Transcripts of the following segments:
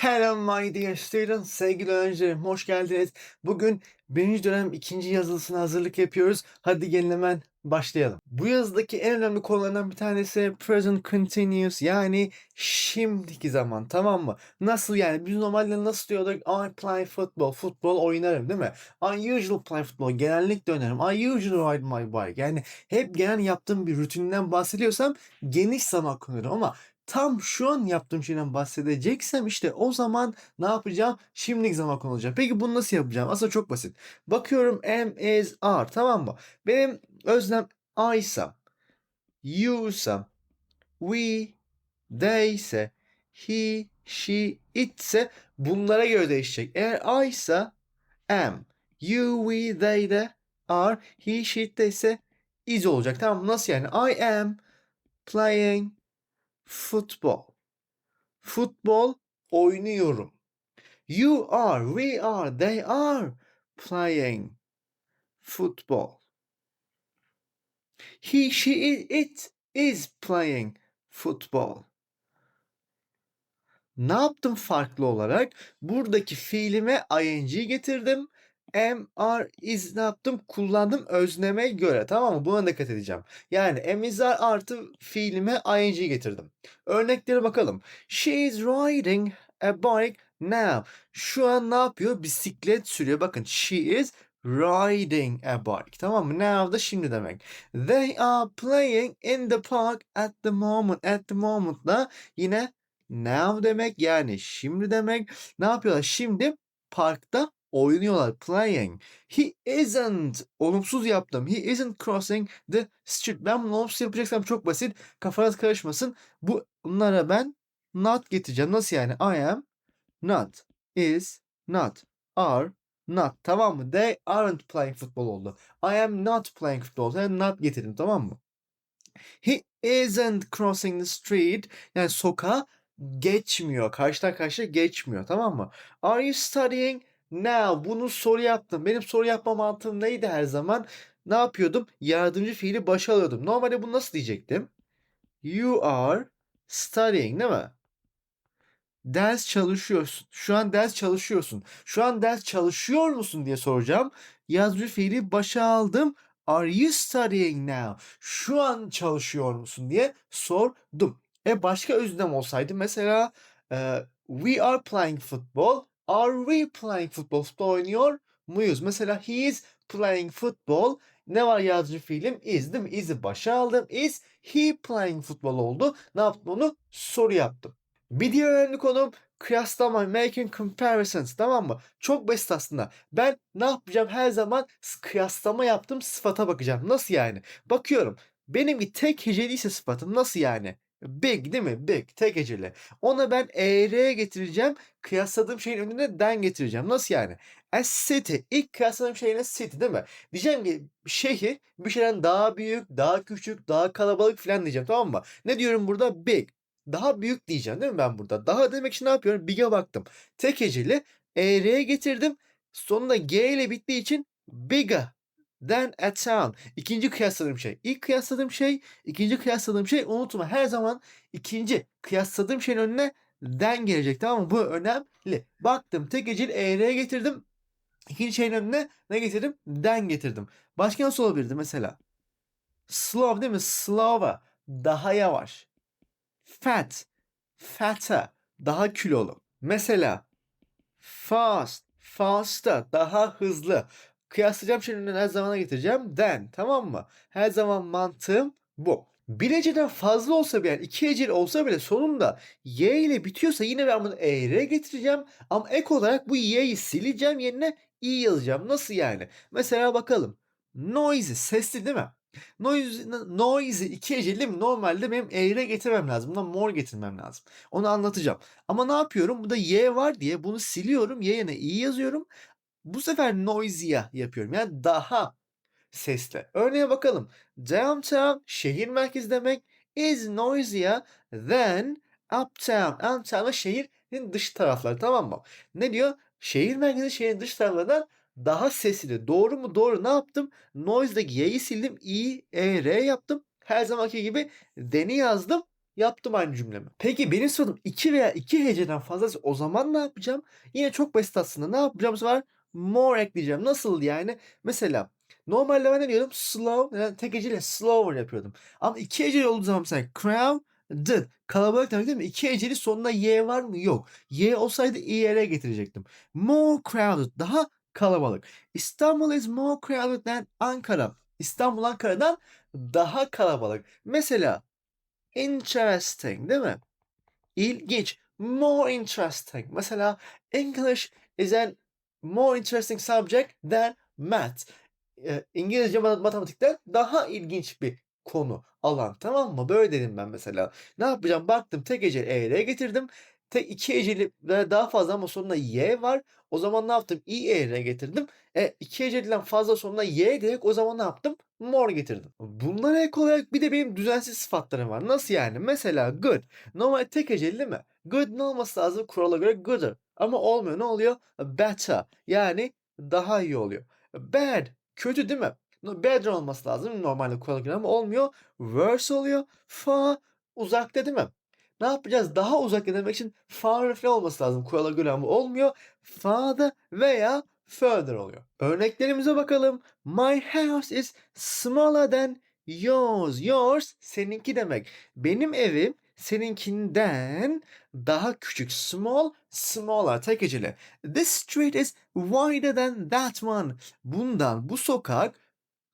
Hello my dear students, sevgili öğrencilerim hoş geldiniz. Bugün birinci dönem ikinci yazılısına hazırlık yapıyoruz. Hadi gelin hemen başlayalım. Bu yazıdaki en önemli konulardan bir tanesi present continuous yani şimdiki zaman tamam mı? Nasıl yani biz normalde nasıl diyorduk I play football, futbol oynarım değil mi? I usually play football, genellikle oynarım. I usually ride my bike yani hep genel yaptığım bir rutininden bahsediyorsam geniş zaman kullanıyorum ama tam şu an yaptığım şeyden bahsedeceksem işte o zaman ne yapacağım? Şimdilik zaman kullanacağım. Peki bunu nasıl yapacağım? Aslında çok basit. Bakıyorum am, is, are tamam mı? Benim öznem I'sam, you'sam, we, they ise, he, she, it ise bunlara göre değişecek. Eğer I ise am, you, we, they de are, he, she, it de ise is olacak. Tamam? Nasıl yani? I am playing Futbol. Futbol oynuyorum. You are, we are, they are playing football. He, she, it, is playing football. Ne yaptım farklı olarak? Buradaki fiilime ing getirdim. Are, is ne yaptım? Kullandım özneme göre. Tamam mı? Buna dikkat edeceğim. Yani am, artı fiilime ing getirdim. Örneklere bakalım. She is riding a bike now. Şu an ne yapıyor? Bisiklet sürüyor. Bakın she is riding a bike. Tamam mı? Now da şimdi demek. They are playing in the park at the moment. At the moment da yine now demek yani şimdi demek. Ne yapıyorlar? Şimdi parkta oynuyorlar. Playing. He isn't. Olumsuz yaptım. He isn't crossing the street. Ben bunu olumsuz yapacaksam çok basit. Kafanız karışmasın. Bu bunlara ben not getireceğim. Nasıl yani? I am not. Is not. Are not. Tamam mı? They aren't playing football oldu. I am not playing football oldu. Not getirdim. Tamam mı? He isn't crossing the street. Yani sokağa geçmiyor. Karşıdan karşıya geçmiyor. Tamam mı? Are you studying now? Bunu soru yaptım. Benim soru yapma mantığım neydi her zaman? Ne yapıyordum? Yardımcı fiili başa alıyordum. Normalde bunu nasıl diyecektim? You are studying değil mi? Ders çalışıyorsun. Şu an ders çalışıyorsun. Şu an ders çalışıyor musun diye soracağım. Yazıcı fiili başa aldım. Are you studying now? Şu an çalışıyor musun diye sordum. E başka özlem olsaydı mesela e, we are playing football. Are we playing football? Futbol oynuyor muyuz? Mesela he is playing football. Ne var yazıcı fiilim? Is değil mi? Is'i başa aldım. Is he playing football oldu. Ne yaptım onu? Soru yaptım. Bir diğer önemli konum kıyaslama, making comparisons tamam mı? Çok basit aslında. Ben ne yapacağım her zaman kıyaslama yaptım sıfata bakacağım. Nasıl yani? Bakıyorum. Benim tek heceliyse sıfatım nasıl yani? Big değil mi? Big. Tek heceli. Ona ben ER getireceğim. Kıyasladığım şeyin önüne den getireceğim. Nasıl yani? A city. İlk kıyasladığım şey ne? City değil mi? Diyeceğim ki şehir bir şeyden daha büyük, daha küçük, daha kalabalık falan diyeceğim. Tamam mı? Ne diyorum burada? Big. Daha büyük diyeceğim değil mi ben burada? Daha demek için ne yapıyorum? Big'e baktım. Tek heceli ER'ye getirdim. Sonunda G ile bittiği için bigger than a town. İkinci kıyasladığım şey. İlk kıyasladığım şey, ikinci kıyasladığım şey unutma. Her zaman ikinci kıyasladığım şeyin önüne den gelecek tamam mı? Bu önemli. Baktım tek heceli ER'ye getirdim. İkinci şeyin önüne ne getirdim? Den getirdim. Başka nasıl olabilirdi mesela? Slow değil mi? Slow'a. Daha yavaş. Fat. Fatter. Daha kilolu. Mesela fast. Faster. Daha hızlı. Kıyaslayacağım şeyin önüne her zamana getireceğim. Then. Tamam mı? Her zaman mantığım bu. Bir heceden fazla olsa bile yani iki heceli olsa bile sonunda y ile bitiyorsa yine ben bunu e'ye getireceğim. Ama ek olarak bu y'yi sileceğim yerine i yazacağım. Nasıl yani? Mesela bakalım. Noisy sesli değil mi? Noise, noisy iki değil mi? Normalde benim e'ye getirmem lazım. Buna more getirmem lazım. Onu anlatacağım. Ama ne yapıyorum? Burada y var diye bunu siliyorum. Y yerine i yazıyorum. Bu sefer noisy'ya yapıyorum. Yani daha sesli. Örneğe bakalım. Downtown şehir merkezi demek is noisier than uptown. Uptown şehrin dış tarafları tamam mı? Ne diyor? Şehir merkezi şehrin dış taraflarından daha sesli. Doğru mu? Doğru. Ne yaptım? Noise'daki y'yi sildim. i, e, r yaptım. Her zamanki gibi deni yazdım. Yaptım aynı cümlemi. Peki benim sorum 2 veya 2 heceden fazlası o zaman ne yapacağım? Yine çok basit aslında. Ne yapacağım bu sefer? More ekleyeceğim. Nasıl yani? Mesela normalde ben ne diyordum? Slow, yani tek heceyle slower yapıyordum. Ama 2 heceli olduğu zaman mesela crowded, kalabalık demek değil mi? 2 heceli sonuna y var mı? Yok. Y olsaydı er getirecektim. More crowded, daha kalabalık. İstanbul is more crowded than Ankara. İstanbul Ankara'dan daha kalabalık. Mesela interesting değil mi? İlginç. More interesting. Mesela English is an more interesting subject than math. İngilizce mat matematikten daha ilginç bir konu, alan. Tamam mı? Böyle dedim ben mesela. Ne yapacağım? Baktım tek heceli er getirdim. Tek 2 heceli ve daha fazla ama sonunda y var. O zaman ne yaptım? er getirdim. E 2 heceliden fazla sonuna y dedik. O zaman ne yaptım? More getirdim. Bunlara ek olarak bir de benim düzensiz sıfatlarım var. Nasıl yani? Mesela good. Normal tek heceli değil mi? Good ne olması lazım? Kurala göre gooder. Ama olmuyor. Ne oluyor? Better. Yani daha iyi oluyor. Bad. Kötü değil mi? Better olması lazım normalde kurala göre ama olmuyor. Worse oluyor. Far. Uzakta değil mi? Ne yapacağız? Daha uzakta demek için far falan olması lazım kurala göre ama olmuyor. Farther veya further oluyor. Örneklerimize bakalım. My house is smaller than yours. Yours seninki demek. Benim evim seninkinden daha küçük. Small, smaller. Tek heceli. This street is wider than that one. Bundan, bu sokak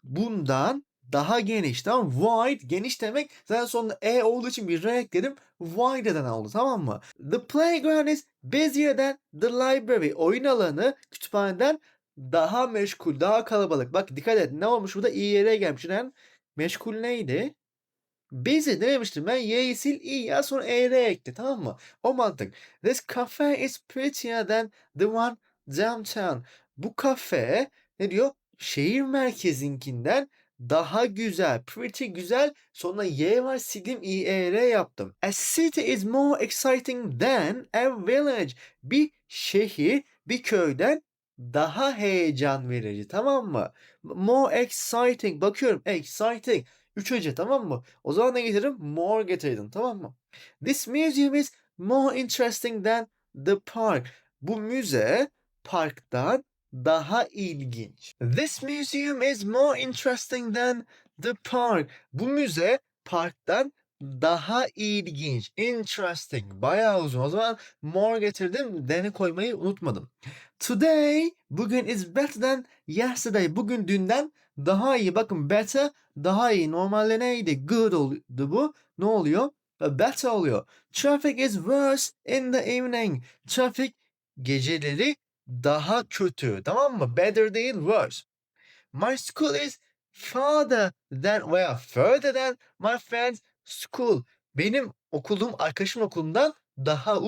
bundan daha geniş. Tamam? Wide, geniş demek. Zaten sonunda e olduğu için bir r ekledim. Wider'dan oldu. Tamam mı? The playground is busier than the library. Oyun alanı kütüphaneden daha meşgul, daha kalabalık. Bak dikkat et. Ne olmuş burada? İ'ye gelmiş. Yani meşgul neydi? Busy dememiştim ben. Y'yi sil, i ya sonra er ekle. Tamam mı? O mantık. This cafe is prettier than the one downtown. Bu kafe ne diyor? Şehir merkezinkinden daha güzel. Pretty güzel. Sonra y var sildim er yaptım. A city is more exciting than a village. Bir şehir bir köyden daha heyecan verici tamam mı? More exciting. Bakıyorum exciting. Üç hece tamam mı? O zaman ne getiririm? More getirdim tamam mı? This museum is more interesting than the park. Bu müze parktan daha ilginç. This museum is more interesting than the park. Bu müze parktan daha ilginç. Interesting. Bayağı uzun. O zaman more getirdim. Than'i koymayı unutmadım. Today, bugün is better than yesterday. Bugün dünden daha iyi. Bakın better, daha iyi. Normalde neydi? Good oldu bu. Ne oluyor? Better oluyor. Traffic is worse in the evening. Traffic geceleri daha kötü. Tamam mı? Better değil, worse. My school is farther than veya further than my friend's school. Benim okulum arkadaşımın okulundan daha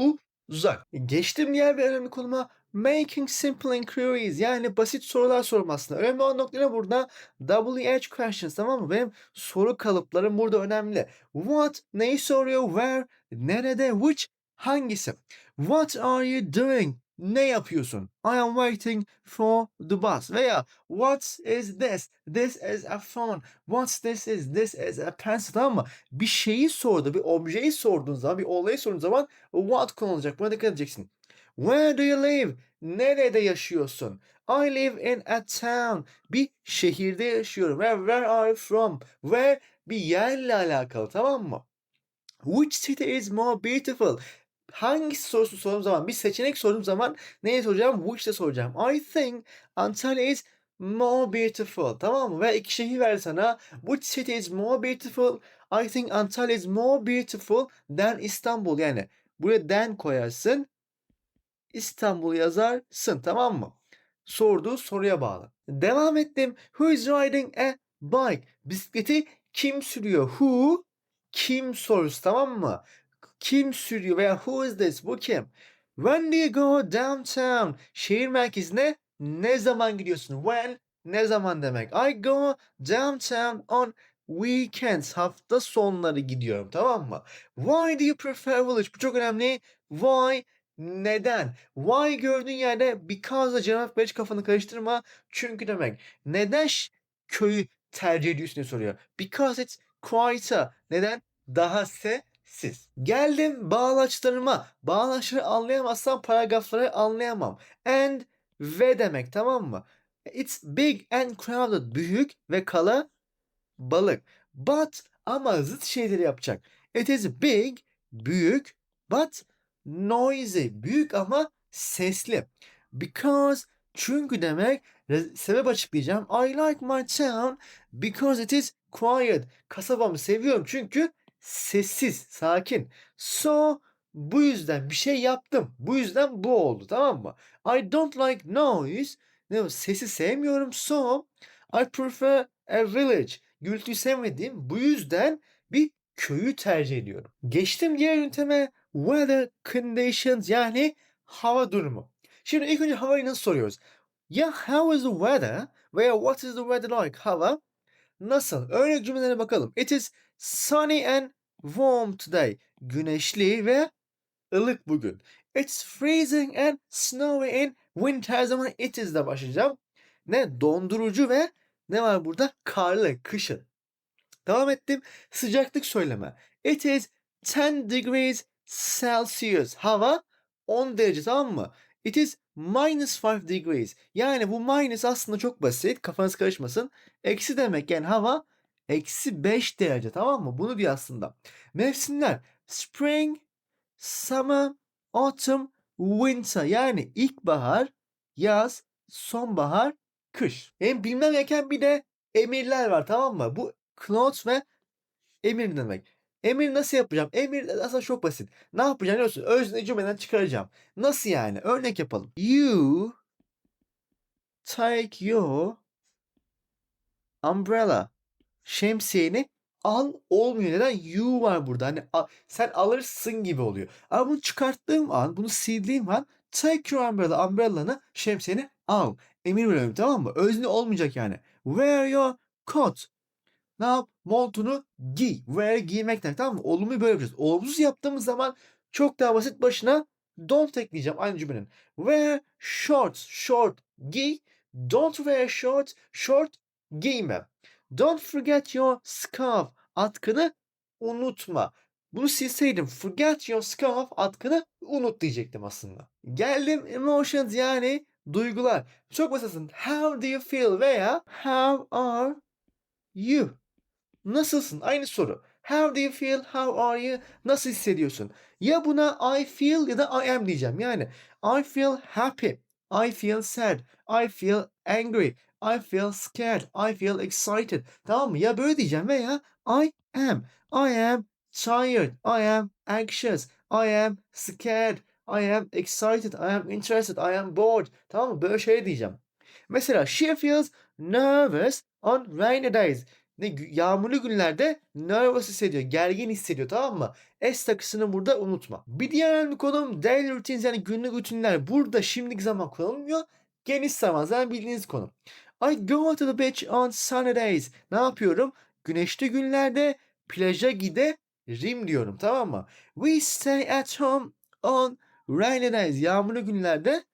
uzak. Geçtim diğer bir önemli konuma. Making simple inquiries yani basit sorular sorma. Önemli olan nokta ne burada? WH questions tamam mı? Benim soru kalıplarım burada önemli. What neyi soruyor? Where nerede? Which hangisi? What are you doing? Ne yapıyorsun? I am waiting for the bus. Veya what is this? This is a phone. What's this is? This is a pencil. Tamam mı? Bir şeyi sordu, bir objeyi sorduğun zaman, bir olayı sorduğun zaman what kullanılacak. Buna dikkat edeceksin. Where do you live? Nerede yaşıyorsun? I live in a town. Bir şehirde yaşıyorum. Where, where are you from? Where bir yerle alakalı tamam mı? Which city is more beautiful? Hangisi sorusu sorduğum zaman, bir seçenek sorduğum zaman neyi soracağım? Which'te soracağım. I think Antalya is more beautiful. Tamam mı? Ve iki şehir ver sana. Which city is more beautiful? I think Antalya is more beautiful than İstanbul. Yani buraya than koyarsın. İstanbul yazarsın. Tamam mı? Sorduğu soruya bağlı. Devam ettim. Who is riding a bike? Bisikleti kim sürüyor? Who? Kim sorusu tamam mı? Kim sürüyor veya who is this? Bu kim? When do you go downtown? Şehir merkezine ne zaman gidiyorsun? When ne zaman demek? I go downtown on weekends. Hafta sonları gidiyorum tamam mı? Why do you prefer village? Bu çok önemli. Why neden? Why gördüğün yerde because'la cevap ver hiç kafanı karıştırma. Çünkü demek. Neden köyü tercih ediyorsun diye soruyor. Because it's quieter. Neden? Daha se siz. Geldim bağlaçlarıma. Bağlaçları anlayamazsam paragrafları anlayamam. And ve demek tamam mı? It's big and crowded. Büyük ve kala balık. But ama zıt şeyleri yapacak. It is big, büyük, but noisy. Büyük ama sesli. Because çünkü demek sebep açıklayacağım. I like my town because it is quiet. Kasabamı seviyorum çünkü sessiz, sakin. So bu yüzden bir şey yaptım. Bu yüzden bu oldu tamam mı? I don't like noise. Ne, sesi sevmiyorum. So I prefer a village. Gürültüyü sevmediğim bu yüzden bir köyü tercih ediyorum. Geçtim diğer yönteme weather conditions yani hava durumu. Şimdi ilk önce havayı nasıl soruyoruz? Ya how is the weather veya what is the weather like? Hava nasıl? Örnek cümlelere bakalım. It is sunny and warm today. Güneşli ve ılık bugün. It's freezing and snowy in winter zaman it is de başlayacağım. Ne? Dondurucu ve ne var burada? Karlı, kışın. Devam ettim. Sıcaklık söyleme. It is 10 degrees Celsius. Hava 10 derece tamam mı? It is minus 5 degrees. Yani bu minus aslında çok basit. Kafanız karışmasın. Eksi demek yani hava eksi 5 derece tamam mı? Bunu diyor aslında. Mevsimler. Spring, summer, autumn, winter. Yani ilkbahar, yaz, sonbahar, kış. Benim bilmem gereken bir de emirler var tamam mı? Bu clause ve emir demek. Emir nasıl yapacağım? Emir aslında çok basit. Ne yapacağım biliyorsun? Özne cümleden çıkaracağım. Nasıl yani? Örnek yapalım. You take your umbrella. Şemsiyeni al olmuyor. Neden? You var burada. Hani a- sen alırsın gibi oluyor. Ama bunu çıkarttığım an, bunu sildiğim an take your umbrella. Umbrella'nı, şemsiyeni al. Emir veriyorum tamam mı? Özne olmayacak yani. Wear your coat. Ne yap? Montunu giy. Wear giymek demek tamam mı? Olumlu böyle yapacağız. Olumsuz yaptığımız zaman çok daha basit başına don't ekleyeceğim aynı cümlenin. Wear shorts. Short giy. Don't wear shorts. Short giyme. Don't forget your scarf. Atkını unutma. Bunu silseydim forget your scarf atkını unut diyecektim aslında. Geldim emotions yani duygular. Çok basit. How do you feel veya how are you? Nasılsın? Aynı soru. How do you feel? How are you? Nasıl hissediyorsun? Ya buna I feel ya da I am diyeceğim. Yani I feel happy. I feel sad. I feel angry. I feel scared. I feel excited. Tamam mı? Ya böyle diyeceğim veya I am. I am tired. I am anxious. I am scared. I am excited. I am interested. I am bored. Tamam mı? Böyle şey diyeceğim. Mesela she feels nervous on rainy days ne yağmurlu günlerde nervous hissediyor, gergin hissediyor tamam mı? S takısını burada unutma. Bir diğer önemli konum daily routines yani günlük rutinler. Burada şimdiki zaman kullanılmıyor. Geniş zaman zaten bildiğiniz konu. I go to the beach on sunny days. Ne yapıyorum? Güneşli günlerde plaja giderim diyorum tamam mı? We stay at home on rainy days. Yağmurlu günlerde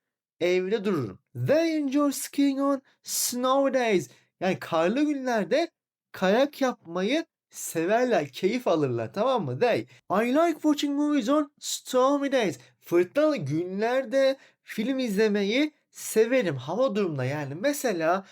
evde dururum. They enjoy skiing on snowy days. Yani karlı günlerde kayak yapmayı severler, keyif alırlar tamam mı? They. I like watching movies on stormy days. Fırtınalı günlerde film izlemeyi severim hava durumunda yani. Mesela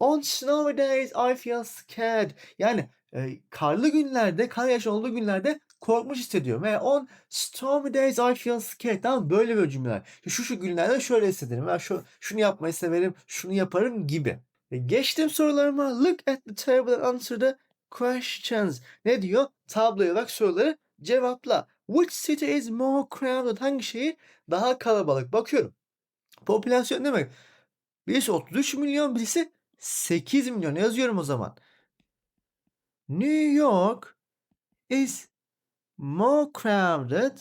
on snowy days I feel scared. Yani e, karlı günlerde, kar yağışı olduğu günlerde korkmuş hissediyorum. Ve on stormy days I feel scared. Tamam böyle böyle cümleler. Şu şu günlerde şöyle hissederim. Ben şu, şunu yapmayı severim, şunu yaparım gibi. E, Geçtim sorularıma. Look at the table and answer the questions. Ne diyor? Tabloya bak soruları cevapla. Which city is more crowded? Hangi şehir daha kalabalık? Bakıyorum. Popülasyon demek. Birisi 33 milyon, birisi 8 milyon. Yazıyorum o zaman. New York is more crowded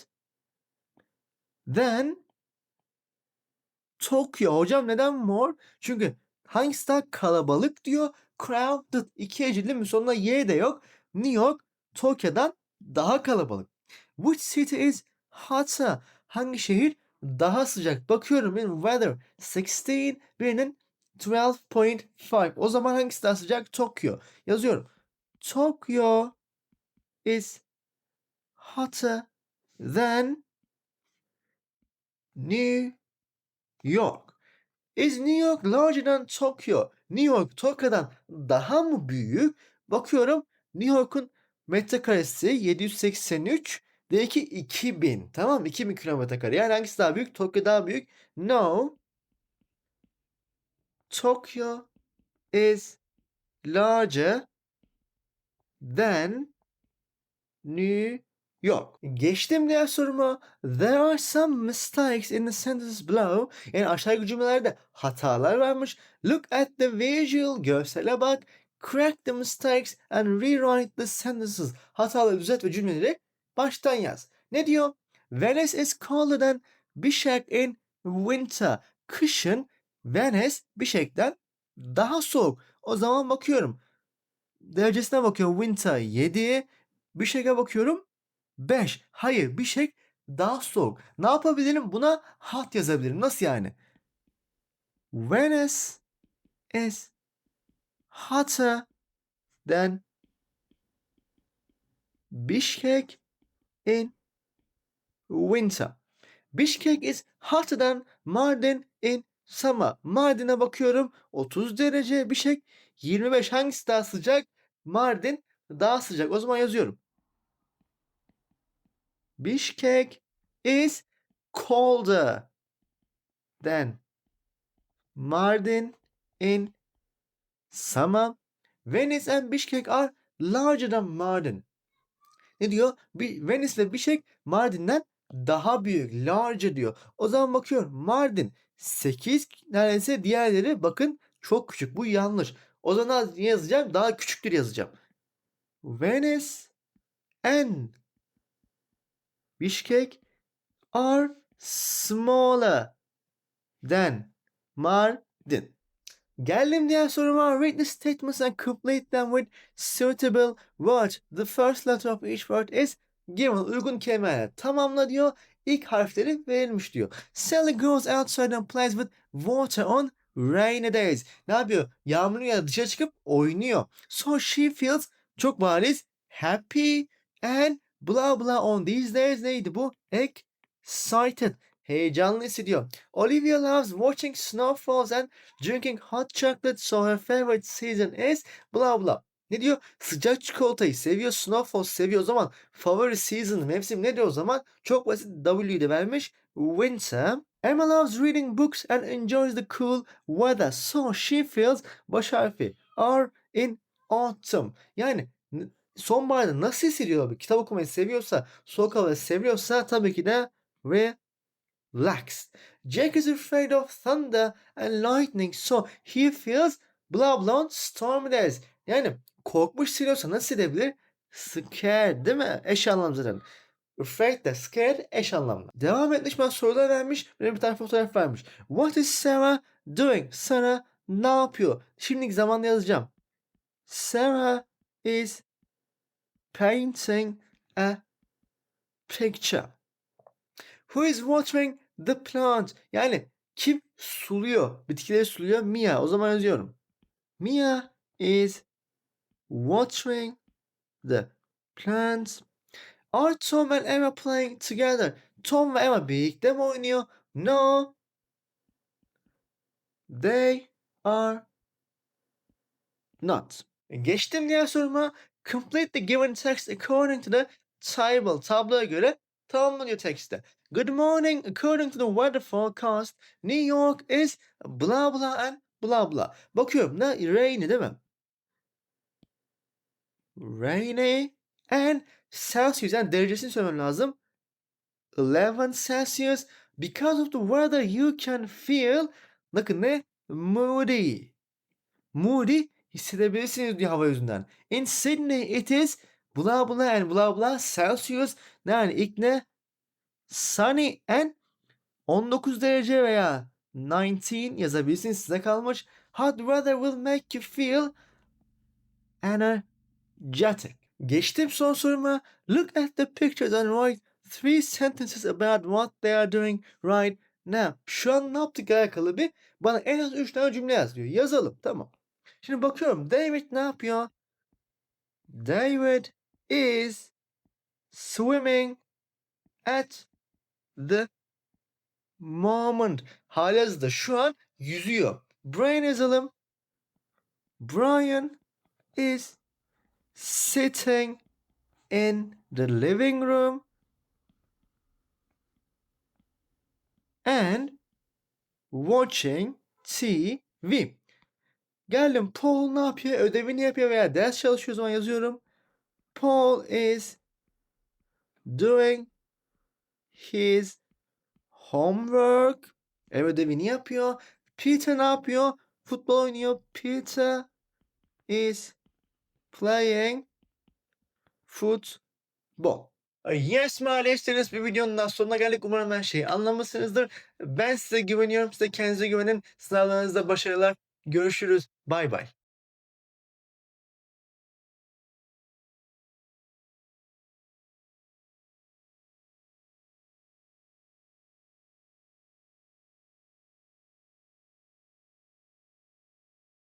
than Tokyo. Hocam neden more? Çünkü hangisi daha kalabalık diyor. Crowded. iki heceli mi? Sonunda Y de yok. New York Tokyo'dan daha kalabalık. Which city is hotter? Hangi şehir daha sıcak? Bakıyorum benim weather 16 birinin 12.5. O zaman hangisi daha sıcak? Tokyo. Yazıyorum. Tokyo is hotter than New York. Is New York larger than Tokyo? New York Tokyo'dan daha mı büyük? Bakıyorum New York'un metrekaresi 783, D2 2000. Tamam mı? 2000 kilometre kare. Yani hangisi daha büyük? Tokyo daha büyük. No. Tokyo is larger than New York. Geçtim diğer soruma. There are some mistakes in the sentences below. Yani aşağıdaki cümlelerde hatalar varmış. Look at the visual. Görsele bak. Correct the mistakes and rewrite the sentences. Hataları düzelt ve cümleleri baştan yaz. Ne diyor? Venice is colder than Bishkek in winter. Kışın Venice Bishkek'ten daha soğuk. O zaman bakıyorum. Derecesine bakıyorum. Winter 7. Bishkek'e bakıyorum. 5. Hayır Bishkek daha soğuk. Ne yapabilirim? Buna hot yazabilirim. Nasıl yani? Venice is hotter than Bishkek in winter. Bishkek is hotter than Mardin in summer. Mardin'e bakıyorum 30 derece. Bishkek 25. Hangisi daha sıcak? Mardin daha sıcak. O zaman yazıyorum. Bishkek is colder than Mardin in summer. Venice and Bishkek are larger than Mardin. Ne diyor? Venice ve Bishkek Mardin'den daha büyük. Larger diyor. O zaman bakıyorum. Mardin 8 neredeyse diğerleri bakın çok küçük. Bu yanlış. O zaman yazacağım? Daha küçüktür yazacağım. Venice and Bishkek are smaller than Mardin. Geldim diğer soruma. Read the statements and complete them with suitable words. The first letter of each word is given. Uygun kelimeler. Tamamla diyor. İlk harfleri verilmiş diyor. Sally goes outside and plays with water on rainy days. Ne yapıyor? Yağmurlu ya dışarı çıkıp oynuyor. So she feels çok bariz happy and blah blah on these days neydi bu? Excited. Heyecanlı hissediyor. Olivia loves watching snowfalls and drinking hot chocolate so her favorite season is blah blah. Ne diyor? Sıcak çikolatayı seviyor. Snowfalls seviyor. O zaman favori season mevsim ne diyor o zaman? Çok basit W'yi de vermiş. Winter. Emma loves reading books and enjoys the cool weather. So she feels baş harfi are in autumn. Yani sonbaharda nasıl hissediyor abi? Kitap okumayı seviyorsa, soğuk havayı seviyorsa tabii ki de relaxed. Jack is afraid of thunder and lightning so he feels blah blah on stormy days. Yani korkmuş hissediyorsa nasıl hissedebilir? Scared değil mi? Eş anlamlı zaten. Afraid de scared eş anlamlı. Devam etmiş ben sorular vermiş. Ve bir tane fotoğraf vermiş. What is Sarah doing? Sarah ne yapıyor? Şimdiki zamanda yazacağım. Sarah is painting a picture. Who is watering the plant? Yani kim suluyor? Bitkileri suluyor. Mia. O zaman yazıyorum. Mia is watering the plants. Are Tom and Emma playing together? Tom ve Emma birlikte mi oynuyor? No. They are not. Geçtim diğer soruma. Complete the given text according to the table. Tabloya göre tamamlanıyor tekste. Good morning. According to the weather forecast, New York is blah blah and blah blah. Bakıyorum ne? Rainy değil mi? Rainy and Celsius yani derecesini söylemem lazım. 11 Celsius. Because of the weather you can feel bakın ne? Moody. Moody hissedebilirsiniz diyor hava yüzünden. In Sydney it is blah blah and blah blah Celsius. Yani ilk ne? Sunny and 19 derece veya 19 yazabilirsiniz size kalmış. Hot weather will make you feel energetic. Geçtim son soruma. Look at the pictures and write three sentences about what they are doing right now. Şu an ne yaptık alakalı bir bana en az 3 tane cümle yaz diyor. Yazalım tamam. Şimdi bakıyorum David ne yapıyor? David is swimming at the moment. Halihazırda şu an yüzüyor. Brian yazalım. Brian is sitting in the living room and watching TV. Geldim. Paul ne yapıyor? Ödevini yapıyor veya ders çalışıyor zaman yazıyorum. Paul is doing his homework. Ev ödevini yapıyor. Peter ne yapıyor? Futbol oynuyor. Peter is playing football. Yes maalesef bir videonun daha sonuna geldik. Umarım her şeyi anlamışsınızdır. Ben size güveniyorum. Size kendinize güvenin. Sınavlarınızda başarılar. Görüşürüz. Bay bay.